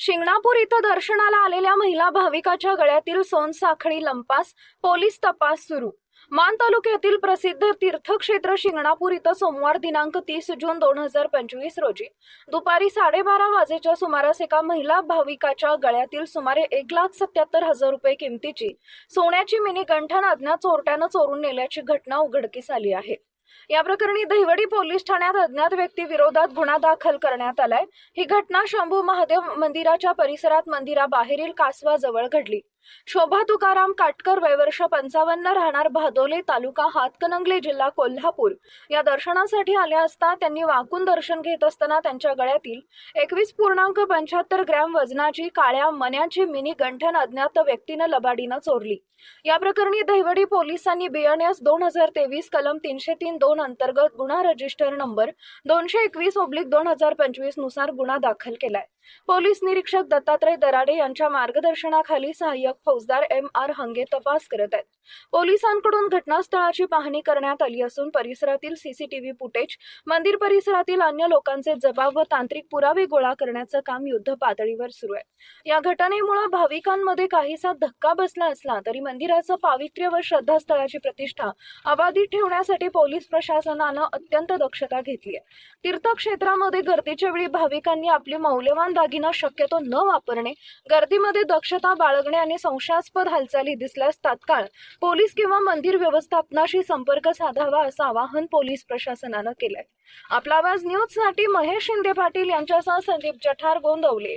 शिंगणापूर इथं दर्शनाला आलेल्या महिला भाविकाच्या गळ्यातील सोनसाखळी लंपास पोलीस तपास सुरू. मान तालुक्यातील प्रसिद्ध तीर्थक्षेत्र शिंगणापूर इथं सोमवार दिनांक तीस जून दोन हजार पंचवीस रोजी दुपारी साडेबारा वाजेच्या सुमारास एका महिला भाविकाच्या गळ्यातील सुमारे एक लाख सत्याहत्तर हजार रुपये किमतीची सोन्याची मिनी गंठण अज्ञात चोरट्यानं चोरून नेल्याची घटना उघडकीस आली आहे. या प्रकरणी दहिवडी पोलीस ठाण्यात अज्ञात व्यक्ती विरोधात गुन्हा दाखल करण्यात आलाय. ही घटना शंभू महादेव मंदिराच्या परिसरात मंदिराबाहेरील कासवाजवळ घडली. शोभा तुकाराम काटकर वयवर्ष पंचावन्न राहणार भादोले तालुका हातकणंगले जिल्हा कोल्हापूर. या दर्शनासाठी आल्या असता त्यांनी वाकून दर्शन घेत असताना त्यांच्या गळ्यातील एकवीस पूर्णांक पंच्याहत्तर ग्रॅम वजनाची काळ्या मन्याची मिनी गंठण अज्ञात व्यक्तीनं लबाडीनं चोरली. या प्रकरणी दहिवडी पोलिसांनी बीएनएस दोन हजार तेवीस कलम तीनशे तीन दोन अंतर्गत गुन्हा रजिस्टर नंबर दोनशे एकवीस ओब्लिक दोन हजार पंचवीसनुसार गुन्हा दाखल केलाय. पोलीस निरीक्षक दत्तात्रय दराडे यांच्या मार्गदर्शनाखाली सहाय्यक फौजदार एम आर हंगे तपास करत आहेत. पोलिसांकडून घटनास्थळाची पाहणी करण्यात आली असून परिसरातील सीसीटीव्ही फुटेज मंदिर परिसरातील अन्य लोकांचे जबाब व तांत्रिक पुरावे गोळा करण्याचं काम युद्ध पातळीवर सुरू आहे. या घटनेमुळे भाविकांमध्ये काहीसा धक्का बसला असला तरी मंदिराचं पावित्र्य व श्रद्धास्थळाची प्रतिष्ठा अबाधित ठेवण्यासाठी पोलीस प्रशासनानं अत्यंत दक्षता घेतली आहे. तीर्थक्षेत्रामध्ये गर्दीच्या वेळी भाविकांनी आपली मौल्यवान दागिना शक्यतो न वापरणे गर्दीमध्ये दक्षता बाळगणे आणि संशयास्पद हालचाली दिसल्यास तात्काळ पोलीस किंवा मंदिर व्यवस्थापनाशी संपर्क साधावा असं आवाहन पोलीस प्रशासनानं केलंय. आपला आवाज न्यूजसाठी महेश शिंदे पाटील यांच्यासह संदीप जठार गोंदवले.